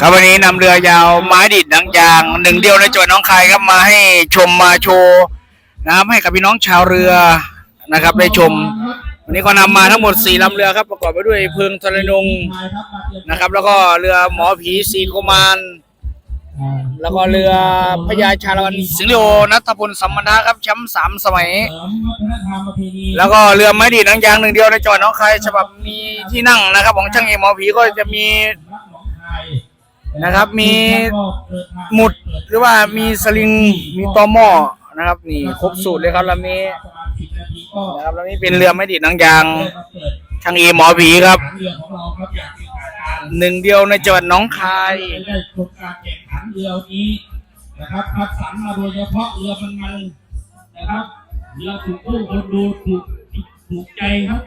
ครับวันนี้นำเรือยาวไม้ดิดหนังยางหนึ่งเดียวในจังหวัดน้องคายครับมาให้ชมมาโชว์นะครับให้กับพี่น้องชาวเรือนะครับ ได้ชม วันนี้ก็นำมาทั้งหมดสี่ลำเรือครับ ประกอบไปด้วยเพิงทะเลนงนะครับ แล้วก็เรือหมอผีสีโกมาน แล้วก็เรือพญาชาละวันสิงห์โลนัทพลสัมมันทาครับแชมป์สามสมัยเสริมวัฒนธรรมประเพณีแล้วก็เรือไม้ดีดหนังยางหนึ่งเดียวในจังหวัดหน้องคายฉบับมีที่นั่งนะครับ ของช่างเอกหมอผีก็จะมีรักหนองคายนะครับ มีหมุดหรือว่ามีสลิงมีตอหม้อนะครับ นี่ครบสูตรเลยครับลำนี้ประมาณสิบนาทีก็นะครับลำนี้เป็นเรือไม่ดีดหนังยางได้มาเปิดช่างเอกหมอผีครับ หนึ่งเดียวในจังหวัดหน้องคาย ได้ชมการแข่งขันเรือนี้นะครับคัดสรรมาโดยเฉพาะเรือมันมันนะครับเรือถูกผู้คนดูถูกถูกใจครับ